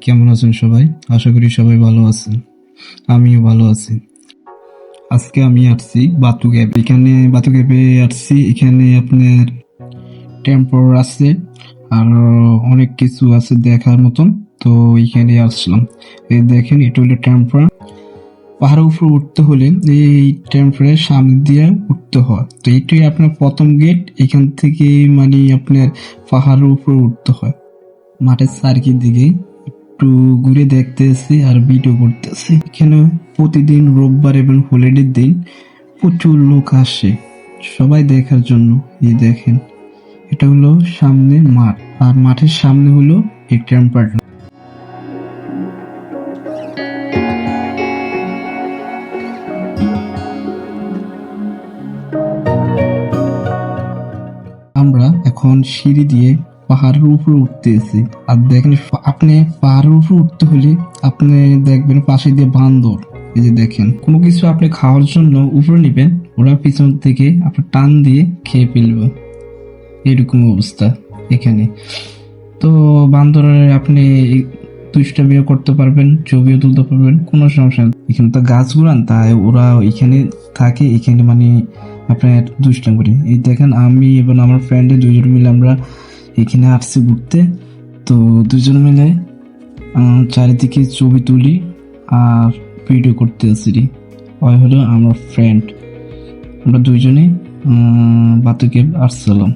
কেমন আছেন সবাই? আশা করি সবাই ভালো আছেন। আমিও ভালো আছি। আজকে আমি আসছি বাতু গ্যাপ এখানে বাতু গ্যাপে আসছি। এখানে আপনার টেম্পোর আছে আর অনেক কিছু আছে দেখার মতন। তো এখানে আসলাম। এই দেখেন এটা হলো টেম্পোর। পাহাড়ের উপরে উঠতে হলে এই টেম্পোরের সামনে দিয়ে উঠতে হয়। তো এটাই আপনার প্রথম গেট এখান থেকে মানে আপনার পাহাড়ের উপরে উঠতে হয়। মাঠের সার্কির দিকে একটু ঘুরে দেখতেছি আর ভিডিও করতেছি। এখানে প্রতিদিন রোববার এবং হলিডের দিন প্রচুর লোক আসে। সবাই দেখার জন্য। এই দেখেন, এটা হলো সামনে মাঠ। আর মাঠের সামনে হলো এই টেম্পার আমরা এখন সিঁড়ি দিয়ে পাহাড়ের উপরে উঠতে উঠতেছি। আর দেখেন, আপনি পাহাড়ের উপরে উঠতে হলে আপনি দেখবেন পাশে দিয়ে বান্দর। এই যে দেখেন, কোনো কিছু আপনি খাওয়ার জন্য উপরে নিবেন, ওরা পিছন থেকে আপনার টান দিয়ে খেয়ে ফেলবে। এরকম অবস্থা এখানে। তো বান্দরের আপনি দুষ্টামিও করতে পারবেন, ছবিও তুলতে পারবেন, কোনো সমস্যা নেই। এখানে তো গাছ গুড়ান তাই ওরা এখানে থাকে, এখানে মানে আপনার দুষ্টাম করি। এই দেখেন, আমি এবং আমার ফ্রেন্ডে দুজন মিলে আমরা এখানে আসছি ঘুরতে। তো দুজন মিলে চারিদিকে ছবি তুলি আর ভিডিও করতে আসি ওই হলো আমার ফ্রেন্ড আমরা দুইজনে বাতুকে আসছিলাম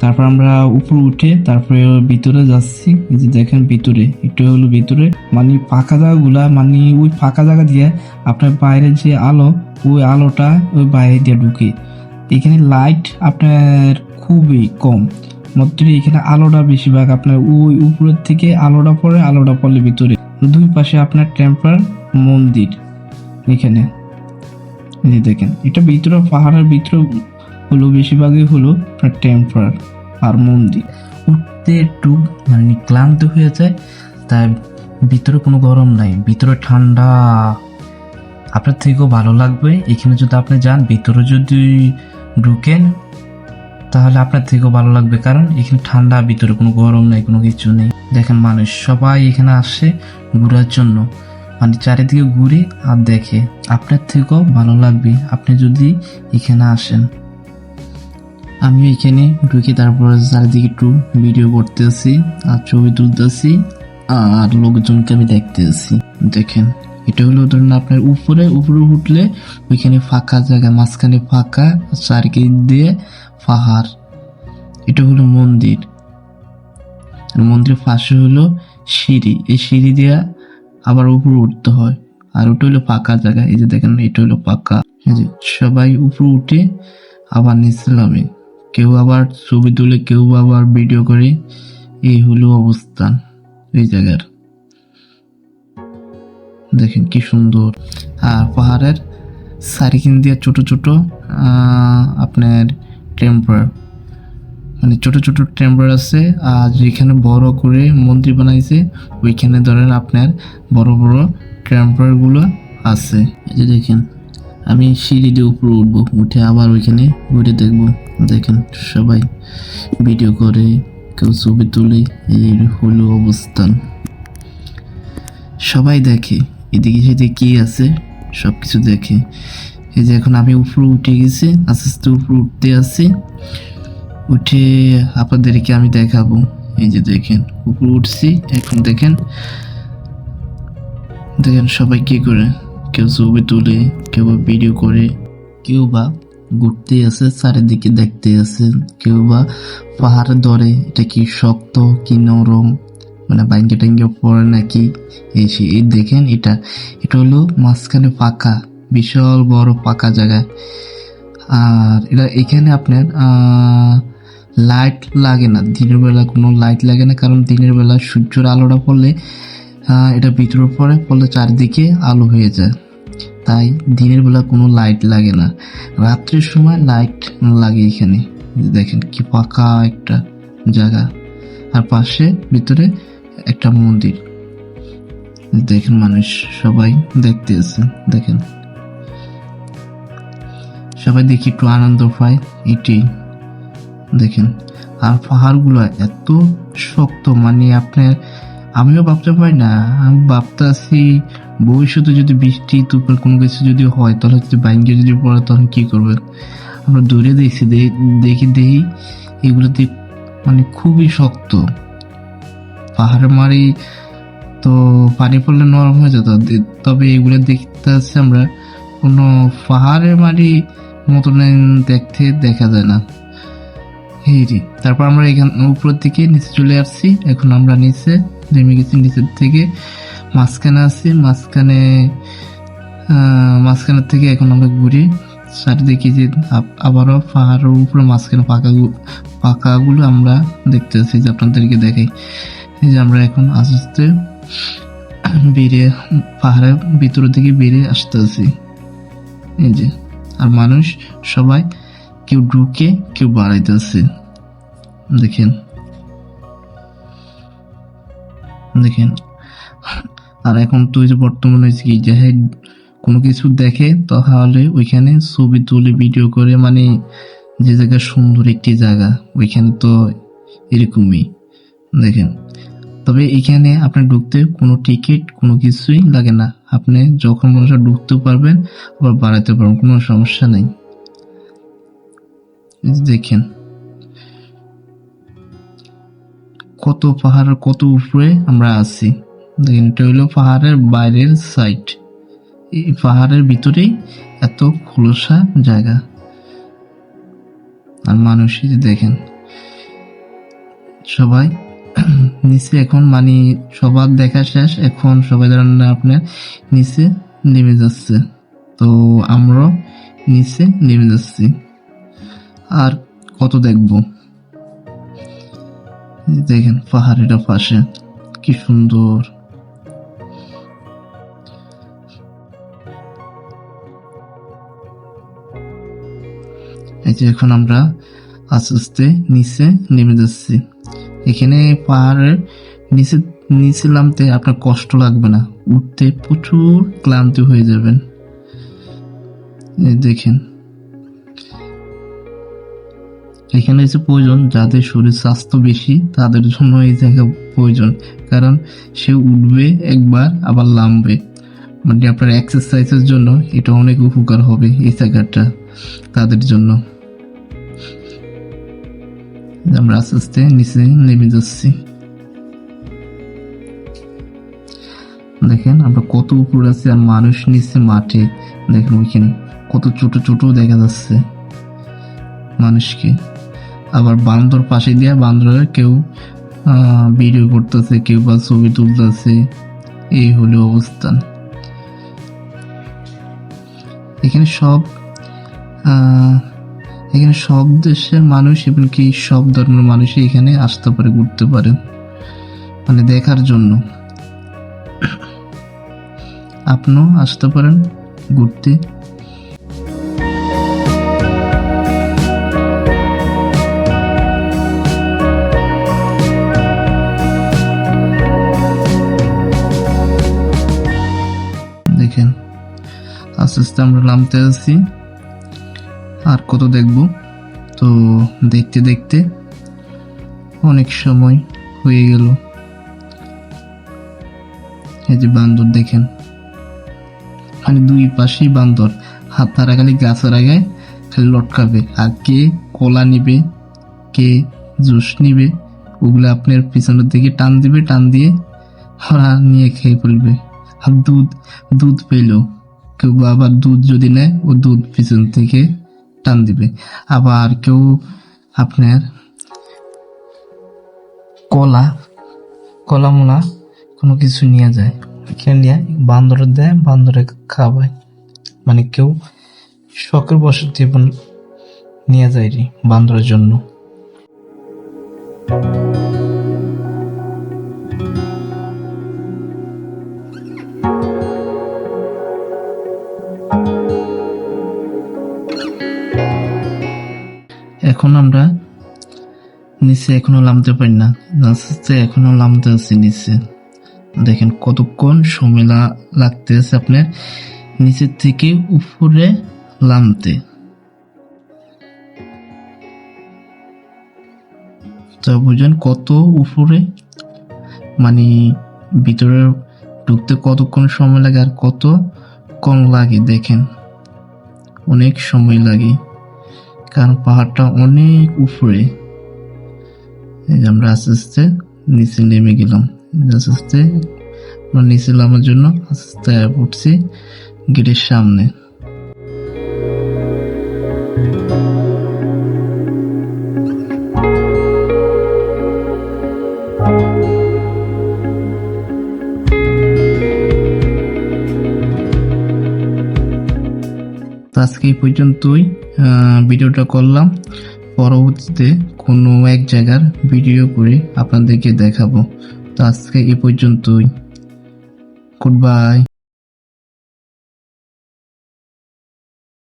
তারপর আমরা উপরে উঠে, তারপরে ভিতরে যাচ্ছি। এই যে দেখেন ভিতরে, একটু হলো ভিতরে। মানে ফাঁকা জায়গাগুলা মানে ওই ফাঁকা জায়গা দিয়ে আপনার বাইরে যে আলো, ওই আলোটা ওই বাইরে দিয়ে ঢুকে। এখানে লাইট আপনার খুবই কম। মাত্র এখানে আলোটা বেশিরভাগ আপনার ওই উপরের থেকে আলোটা পড়ে, আলোটা পড়লে ভিতরে। দুই পাশে আপনার টেম্পার মন্দির এখানে। দেখেন, এটা ভিতরে পাহাড়ের ভিতরে হলো, বেশিরভাগই হলো আপনার টেম্পার আর মন্দির। উঠতে একটু মানে ক্লান্ত হয়ে যায়, তাই ভিতরে কোনো গরম নাই, ভিতরে ঠান্ডা। আপনার থেকেও ভালো লাগবে। এখানে যদি আপনি যান, ভিতরে যদি ঢুকেন তাহলে আপনার থেকেও ভালো লাগবে, কারণ এখানে ঠান্ডা, ভিতরে কোনো গরম নেই, কোনো কিছু নেই। দেখেন মানুষ সবাই এখানে আসে ঘোরার জন্য মানে চারিদিকে ঘুরে আর দেখে। আপনার থেকেও ভালো লাগবে, আপনি যদি এখানে আসেন। আমি এখানে ঢুকে তারপর চারিদিকে একটু ভিডিও করতেছি, আর ছবি তুলতেছি, আর লোকজনকে আমি দেখতেছি। দেখেন, এটা হলো ধরুন আপনার উপরে উপরে উঠলে ওইখানে ফাঁকা জায়গা, মাঝখানে ফাঁকা, চারিদিক দিয়ে পাহাড়। এটা হলো মন্দির। মন্দিরের পাশে হলো সিঁড়ি। এই সিঁড়ি দিয়ে আবার উপরে উঠতে হয়। আর ওটা হলো পাকা জায়গা। এই যে দেখেন, এটা হলো পাকা। এই যে সবাই উপরে উঠে আবার নিচে নামে। কেউ আবার ছবি তুলে, কেউ আবার ভিডিও করে। এই হলো অবস্থান এই জায়গার। দেখেন কি সুন্দর। আর পাহাড়ের সারিখিন দিয়ে ছোট ছোট আপনার টেম্পার মানে ছোট ছোট টেম্পার আছে, আর যেখানে বড় করে মন্দির বানাইছে, ওইখানে ধরেন আপনার বড় বড় টেম্পারগুলো আছে। এই যে দেখেন, আমি সিঁড়ি দিয়ে উপরে উঠবো, উঠে আবার ওইখানে ঘুরে দেখব। দেখেন সবাই ভিডিও করে, কেউ ছবি তুলে এই হলো অবস্থান। সবাই দেখে, এদিকে সেদিকে কি আছে সব কিছু দেখে। এই যে এখন আমি উপরে উঠে গেছি, আস্তে আস্তে উপরে উঠতে আসি উঠে আপনাদেরকে আমি দেখাবো। এই যে দেখেন, উপরে উঠছি, এখন দেখেন। দেখেন সবাই কি করে? কেউ ছবি তুলে, কেউ বা ভিডিও করে, কেউ বা ঘুরতে আসে, চারিদিকে দেখতে আসে, কেউ বা পাহাড়ে ধরে, এটা কি শক্ত কি নরম? মানে ব্যাঙ্গে ট্যাঙ্গে পড়ে নাকি? এই দেখেন এটা এটা হলো মাঝখানে ফাঁকা। বিশাল বড় পাকা জায়গা। আর এটা এখানে আপনার লাইট লাগে না, দিনের বেলা কোনো লাইট লাগে না, কারণ দিনের বেলা সূর্যের আলোটা পড়লে এটা ভিতরে পড়ে, পড়লে চারিদিকে আলো হয়ে যায়। তাই দিনের বেলা কোনো লাইট লাগে না। রাত্রের সময় লাইট লাগে এখানে। দেখেন কি পাকা একটা জায়গা। আর পাশে ভিতরে একটা মন্দির। দেখেন মানুষ সবাই দেখতে আছে দেখেন। সবাই দেখি একটু আনন্দ পায় এটি দেখেন, আর পাহাড়গুলো এত শক্ত মানে আপনার, আমিও ভাবতে পারি না, আমি ভাবতে ভাবতেছি ভবিষ্যতে যদি বৃষ্টি, তুফান কোনো কিছু যদি হয়, তাহলে যদি বাইকে যদি পড়ে, তখন কি করবে আমরা দূরে দেখছি দেখি দেখি এগুলোতে মানে খুবই শক্ত। পাহাড়ের মারি তো পানি পড়লে নরম হয়ে যেত তবে এগুলো দেখতে আমরা, কোনো পাহাড়ের মারি মতন দেখতে দেখা যায় না। এই রে তারপর আমরা এখান, উপরের দিকে নিচে চলে আসছি। এখন আমরা নিচে নেমে গেছি, নিচের থেকে মাঝখানে আছি মাঝখানে মাঝখানের থেকে এখন আমরা ঘুরি। চারিদিকে যে আবারও পাহাড়ের উপরে মাঝখানে পাকা পাকাগুলো আমরা দেখতে আছি যে আপনাদেরকে দেখাই। এই যে আমরা এখন আস্তে আস্তে বেরিয়ে পাহাড়ের ভিতর থেকে বেরিয়ে আসতে আসতেছি। এই যে। আর মানুষ সবাই কেউ ঢুকে, কেউ বাড়াইতেছে দেখেন। দেখেন। আর এখন তো ওই যে বর্তমানে কি, যে কোনো কিছু দেখে, তাহলে ওইখানে ছবি তুলে ভিডিও করে মানে যে জায়গা সুন্দর একটি জায়গা, ওইখানে তো এরকমই। দেখেন। তবে এখানে আপনি ঢুকতে কোনো টিকিট, কোনো কিছুই লাগে না। আপনি যখন মনে ঢুকতেও পারবেন, আবার বাড়াতে পারবেন, কোনো সমস্যা নেই। দেখেন। কত পাহাড়ের কত উপরে আমরা আছি। দেখেন, এটা হলো পাহাড়ের বাইরের সাইড এই পাহাড়ের ভিতরেই এত খোলসা জায়গা। আর মানুষই দেখেন, সবাই নিচে এখন মানে সবার দেখা শেষ, এখন সবাই ধরেন আপনার নিচে নেমে যাচ্ছে। তো আমরাও নিচে নেমে যাচ্ছি। আর কত দেখব? দেখেন পাহাড়ের পাশে, কি সুন্দর। এই যে এখন আমরা আস্তে আস্তে নিচে নেমে যাচ্ছি। এখানে পাহাড়ের নিচে নিচে নামতে আপনার কষ্ট লাগবে না। উঠতে প্রচুর ক্লান্ত হয়ে যাবেন। দেখেন। এখানে হচ্ছে প্রয়োজন যাদের শরীর স্বাস্থ্য বেশি, তাদের জন্য এই জায়গা প্রয়োজন। কারণ সে উঠবে একবার, আবার নামবে। মানে আপনার এক্সারসাইজের জন্য এটা অনেক উপকার হবে এই জায়গাটা, তাদের জন্য। আমরা আস্তে আস্তে নিচে নেমে যাচ্ছি দেখেন আমরা কত উপরে আছি আর মানুষ নিচে মাঠে দেখেন ওইখানে কত ছোট ছোট দেখা যাচ্ছে মানুষকে আবার বান্দর পাশে দিয়ে বান্দরের কেউ ভিডিও করতেছে কেউ বা ছবি তুলতেছে এই হলো অবস্থান এখানে সব এখানে সব দেশের মানুষ এবং কি সব ধর্মের মানুষই এখানে আসতে পারে, ঘুরতে পারে মানে দেখার জন্য। আপনিও আসতে পারেন ঘুরতে। দেখেন, আস্তে আস্তে আমরা নামতে আছি। আর কত দেখব? তো দেখতে দেখতে অনেক সময় হয়ে গেল। এই যে বান্দর দেখেন। মানে দুই পাশেই বান্দর। হাত তারা খালি গাছের আগে খালি লটকাবে। আর কে কলা নিবে, কে জুস নিবে, ওগুলো আপনার পিছনের দিকে টান দিবে, টান দিয়ে ওরা নিয়ে খেয়ে ফেলবে। আর দুধ দুধ পেল কেউ আবার দুধ যদি নেয়, ও দুধ পিছন থেকে টান দিবে। আবার কেউ আপনার কলা কলা মোলা কোনো কিছু নিয়ে যায় এখানে নিয়ে বান্দরে দেয়, বান্দরে খাওয়ায়। মানে কেউ শখের বসে জীবন নিয়ে যায় বান্দরের জন্য। এখন নিচে এখনও নামতে পারি না। আস্তে এখনও নামতে আছি নিচে। দেখেন কতক্ষণ সময় লা- লাগতেছে আপনার নিচের থেকে উপরে নামতে। তো বুঝেন কত উপরে? মানে ভিতরে ঢুকতে কতক্ষণ সময় লাগে আর কত কম লাগে দেখেন। অনেক সময় লাগে। কারণ পাহাড়টা অনেক উপরে। আমরা আস্তে আস্তে নিচে নেমে গেলাম। আস্তে আস্তে আমরা নিচে নামার জন্য আস্তে আস্তে উঠছি গেটের সামনে। আজকে এই পর্যন্তই ভিডিওটা করলাম। পরবর্তীতে কোনো এক জায়গার ভিডিও করে আপনাদেরকে দেখাবো। তো আজকে এ পর্যন্তই। Good bye